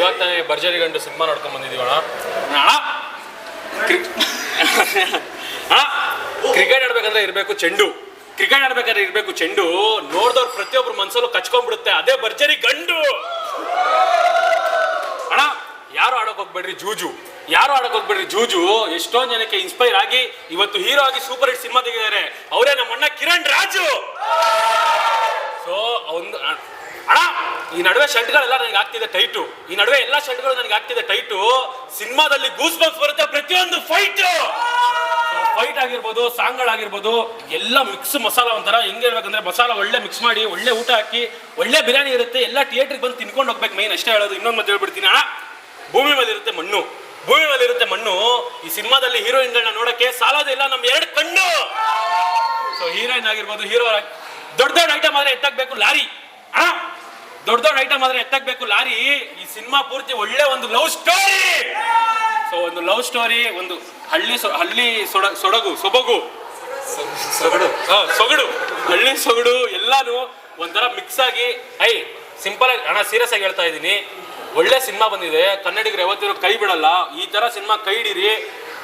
ಇವಾಗ ತಾನೇ ಭರ್ಜರಿ ಗಂಡು ಸಿನಿಮಾ ನೋಡ್ಕೊಂಡ್ ಬಂದಿದೀವಣ ಕ್ರಿಕೆಟ್ ಆಡ್ಬೇಕಂದ್ರೆ ಇರಬೇಕು ಚೆಂಡು. ಕ್ರಿಕೆಟ್ ಆಡ್ಬೇಕಾದ್ರೆ ಇರಬೇಕು ಚೆಂಡು. ನೋಡ್ದವ್ರು ಪ್ರತಿಯೊಬ್ರು ಮನ್ಸಲ್ಲೂ ಕಚ್ಕೊಂಡ್ಬಿಡುತ್ತೆ. ಅದೇ ಭರ್ಜರಿ ಗಂಡು. ಅಣ್ಣ, ಯಾರು ಆಡಕ್ ಹೋಗ್ಬೇಡ್ರಿ ಜೂಜು? ಯಾರು ಆಡಕ್ ಹೋಗ್ಬೇಡ್ರಿ ಜೂಜು? ಎಷ್ಟೊಂದ್ ಜನಕ್ಕೆ ಇನ್ಸ್ಪೈರ್ ಆಗಿ ಇವತ್ತು ಹೀರೋ ಆಗಿ ಸೂಪರ್ ಹಿಟ್ ಸಿನಿಮಾ ತೆಗಿದಾರೆ ಅವರೇ ನಮ್ಮ ಅಣ್ಣ ಕಿರಣ್ ರಾಜು. ಸೊ ಒಂದು ಅಣ್ಣ, ಈ ನಡುವೆ ಶರ್ಟ್ಗಳೆಲ್ಲ ನನಗೆ ಆಗ್ತಿದೆ ಟೈಟು. ಈ ನಡುವೆ ಎಲ್ಲ ಶರ್ಟ್ಗಳು ನನಗೆ ಆಗ್ತಿದೆ ಟೈಟು. ಸಿನಿಮಾದಲ್ಲಿ ಗೂಸ್ ಬಾಕ್ಸ್ ಬರುತ್ತೆ ಪ್ರತಿಯೊಂದು ಫೈಟ್ ಫೈಟ್ ಆಗಿರ್ಬೋದು ಸಾಂಗ್ಗಳಾಗಿರ್ಬೋದು ಎಲ್ಲ ಮಿಕ್ಸ್ ಮಸಾಲ ಒಂಥರ. ಹೆಂಗೆ ಹೇಳ್ಬೇಕಂದ್ರೆ ಮಸಾಲ ಒಳ್ಳೆ ಮಿಕ್ಸ್ ಮಾಡಿ, ಒಳ್ಳೆ ಊಟ ಹಾಕಿ, ಒಳ್ಳೆ ಬಿರಿಯಾನಿ ಇರುತ್ತೆ. ಎಲ್ಲ ಥಿಯೇಟ್ರಿಗೆ ಬಂದು ತಿನ್ಕೊಂಡು ಹೋಗ್ಬೇಕು ಮೈನ್ ಅಷ್ಟೇ ಹೇಳೋದು. ಇನ್ನೊಂದು ಮತ್ತೆ ಹೇಳ್ಬಿಡ್ತೀನಿ ಅಣ್ಣ. ಭೂಮಿ ಮೇಲೆ ಇರುತ್ತೆ ಮಣ್ಣು. ಭೂಮಿ ಮೇಲೆ ಇರುತ್ತೆ ಮಣ್ಣು. ಈ ಸಿನಿಮಾದಲ್ಲಿ ಹೀರೋಯಿನ್ಗಳನ್ನ ನೋಡಕ್ಕೆ ಸಾಲೋದಿಲ್ಲ ನಮ್ಮ ಎರಡು ಕಣ್ಣು. ಸೊ ಹೀರೋಯಿನ್ ಆಗಿರ್ಬೋದು ಹೀರೋ ದೊಡ್ಡ ದೊಡ್ಡ ಐಟಮ್ ಆದ್ರೆ ಎತ್ತಾಕ್ಬೇಕು ಲಾರಿ. ಆ ದೊಡ್ಡ ದೊಡ್ಡ ಐಟಮ್ ಆದ್ರೆ ಎತ್ತಾಕ್ಬೇಕು. ಲಾರಿ ಈ ಸಿನಿಮಾ ಪೂರ್ತಿ ಒಳ್ಳೆ ಒಂದು ಲವ್ ಸ್ಟೋರಿ ಸೊ ಒಂದು ಲವ್ ಸ್ಟೋರಿ ಒಂದು ಹಳ್ಳಿ ಹಳ್ಳಿ ಸೊಡ ಸೊಡಗು ಸೊಬಗು. ಸೊಗಡು. ಸೊಗಡು. ಹಳ್ಳಿ ಸೊಗಡು ಎಲ್ಲಾನು ಒಂಥರ ಮಿಕ್ಸ್ ಆಗಿ ಐ ಸಿಂಪಲ್ ಆಗಿ ಅಣ್ಣ ಸೀರಿಯಸ್ ಆಗಿ ಹೇಳ್ತಾ ಇದ್ದೀನಿ. ಒಳ್ಳೆ ಸಿನಿಮಾ ಬಂದಿದೆ. ಕನ್ನಡಿಗರು ಯಾವತ್ತಿರೋ ಕೈ ಬಿಡಲ್ಲ. ಈ ತರ ಸಿನಿಮಾ ಕೈ ಹಿಡೀರಿ.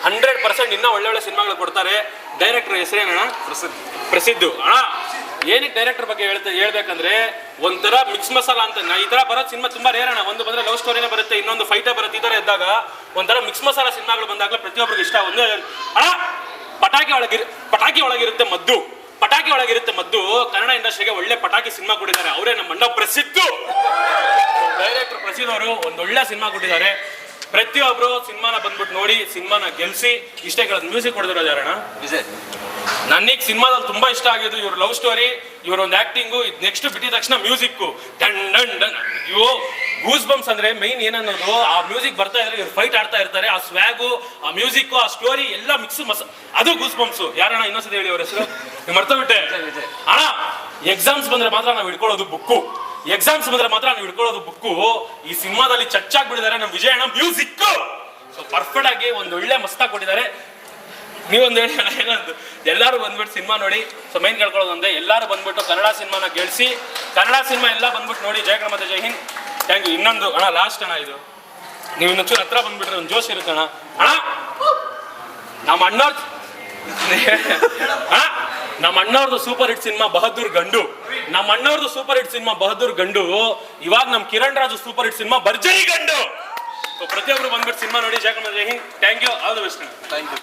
ಹಂಡ್ರೆಡ್ ಪರ್ಸೆಂಟ್ ಇನ್ನೂ ಒಳ್ಳೆ ಒಳ್ಳೆ ಸಿನಿಮಾಗಳು ಕೊಡ್ತಾರೆ. ಡೈರೆಕ್ಟರ್ ಹೆಸರೇನಣ್ಣ ಪ್ರಸಿದ್ಧ. ಪ್ರಸಿದ್ಧ. ಅಣ್ಣ ಏನಕ್ಕೆ ಡೈರೆಕ್ಟರ್ ಬಗ್ಗೆ ಹೇಳ್ತಾ ಹೇಳ್ಬೇಕಂದ್ರೆ ಒಂಥರ ಮಿಕ್ಸ್ ಮಸಾಲ ಅಂತ ಈ ತರ ಬರೋ ಸಿನಿಮಾ ತುಂಬಾ ರೇರ್ ಅಣ್ಣ. ಒಂದು ಬಂದ್ರೆ ಲವ್ ಸ್ಟೋರಿನೇ ಬರುತ್ತೆ, ಇನ್ನೊಂದು ಫೈಟೇ ಬರುತ್ತೆ, ಈ ತರ ಇದ್ದಾಗ ಒಂಥರ ಮಿಕ್ಸ್ ಮಸಾಲ ಸಿನಿಮಾಗಳು ಬಂದಾಗ ಪ್ರತಿಯೊಬ್ಬರಿಗೆ ಇಷ್ಟ. ಒಂದೇ ಅಣ್ಣ, ಪಟಾಕಿ ಒಳಗಿರ್ ಪಟಾಕಿ ಒಳಗಿರುತ್ತೆ ಮದ್ದು. ಪಟಾಕಿ ಒಳಗಿರುತ್ತೆ ಮದ್ದು. ಕನ್ನಡ ಇಂಡಸ್ಟ್ರಿಗೆ ಒಳ್ಳೆ ಪಟಾಕಿ ಸಿನಿಮಾ ಕೊಟ್ಟಿದ್ದಾರೆ. ಅವರೇ ನಮ್ಮ ಮಂಡ ಪ್ರಸಿದ್ಧ. ಡೈರೆಕ್ಟರ್ ಪ್ರಸಿದ್ಧ ಅವರು ಒಂದೊಳ್ಳೆ ಸಿನಿಮಾ ಕೊಟ್ಟಿದ್ದಾರೆ. ಪ್ರತಿಯೊಬ್ರು ಸಿನಿಮಾನ ಬಂದ್ಬಿಟ್ಟು ನೋಡಿ ಸಿನಿಮಾನ ಗೆಲ್ಸಿ ಇಷ್ಟೇ ಕೇಳೋದು ಮ್ಯೂಸಿಕ್ ಹೊಡೆದಿರೋದು ವಿಜಯ್. ನನಗೆ ಸಿನಿಮಾದಲ್ಲಿ ತುಂಬಾ ಇಷ್ಟ ಆಗಿದ್ದು ಇವ್ರ ಲವ್ ಸ್ಟೋರಿ ಇವ್ರ ಒಂದು ಆಕ್ಟಿಂಗು ನೆಕ್ಸ್ಟ್ ಬಿಟ್ಟಿದ ತಕ್ಷಣ ಮ್ಯೂಸಿಕ್ ಡನ್ ಡನ್ ಡನ್. ಅಯ್ಯೋ ಗೂಸ್ ಬಂಪ್ಸ್ ಅಂದ್ರೆ ಮೈನ್ ಏನನ್ನೋದು ಆ ಮ್ಯೂಸಿಕ್ ಬರ್ತಾ ಇದ್ರೆ ಇವ್ರು ಫೈಟ್ ಆಡ್ತಾ ಇರ್ತಾರೆ ಆ ಸ್ವ್ಯಾಗು ಆ ಮ್ಯೂಸಿಕ್ ಆ ಸ್ಟೋರಿ ಎಲ್ಲ ಮಿಕ್ಸ್ ಮಸ ಅದು ಗೂಸ್ ಬಂಪ್ಸ್ ಯಾರಣ್ಣ ಇನ್ನೊಂದ್ಸತಿ ಹೇಳಿ ಅವ್ರ ಹೆಸರು? ನೀವು ಬಿಟ್ಟೆ? ವಿಜಯ್. ಅಣ್ಣ ಎಕ್ಸಾಮ್ಸ್ ಬಂದ್ರೆ ಮಾತ್ರ ನಾವು ಹಿಡ್ಕೊಳ್ಳೋದು ಬುಕ್ಕು ಎಕ್ಸಾಮ್ಸ್ ಬಂದ್ರೆ ಮಾತ್ರ ನೀವು ಹಿಡ್ಕೊಳ್ಳೋದು ಬುಕ್ಕು ಈ ಸಿನಿಮಾದಲ್ಲಿ ಚಚ್ಚಾಗ್ಬಿಟ್ಟಿದ್ದಾರೆ ನಮ್ಮ ವಿಜಯಣ್ಣ ಮ್ಯೂಸಿಕ್ ಸೊ ಪರ್ಫೆಕ್ಟ್ ಆಗಿ ಒಂದು ಒಳ್ಳೆ ಮಸ್ತಾಗಿ ಕೊಟ್ಟಿದ್ದಾರೆ. ನೀವೊಂದು ಹೇಳಿ ಅಣ್ಣ, ಏನಂದು? ಎಲ್ಲರೂ ಬಂದ್ಬಿಟ್ಟು ಸಿನಿಮಾ ನೋಡಿ. ಸೊ ಮೈನ್ ಕೇಳ್ಕೊಳ್ಳೋದು ಅಂದ್ರೆ ಎಲ್ಲರೂ ಬಂದ್ಬಿಟ್ಟು ಕನ್ನಡ ಸಿನಿಮಾನ ಗೆಲ್ಸಿ ಕನ್ನಡ ಸಿನಿಮಾ ಎಲ್ಲ ಬಂದ್ಬಿಟ್ಟು ನೋಡಿ. ಜಯ ಮತ್ತೆ ಜೈ ಹಿಂದ್. ಥ್ಯಾಂಕ್ ಯು ಇನ್ನೊಂದು, ಅಣ್ಣ ಲಾಸ್ಟ್ ಅಣ್ಣ ಇದು. ನೀವು ಇನ್ನೊಂಚೂರು ಹತ್ರ ಬಂದ್ಬಿಟ್ರೆ ಒಂದು ಜೋಶ್ ಇರುತ್ತೆ ಅಣ್ಣ. ಅಣ್ಣ, ನಮ್ಮ ಅಣ್ಣ ಅಣ್ಣ ನಮ್ಮ ಅಣ್ಣವ್ರದ್ದು super hit cinema Bahaddur Gandu. ನಮ್ಮ ಅಣ್ಣವ್ರದ್ದು super hit cinema Bahaddur Gandu. ಇವಾಗ ನಮ್ಮ Kiran Raju super hit cinema Bharjari Gandu. ಪ್ರತಿಯೊಬ್ರು ಬಂದ್ಬಿಟ್ಟು ಸಿನಿಮಾ ನೋಡಿ ಮತ್ತೆ thank you all the best thank you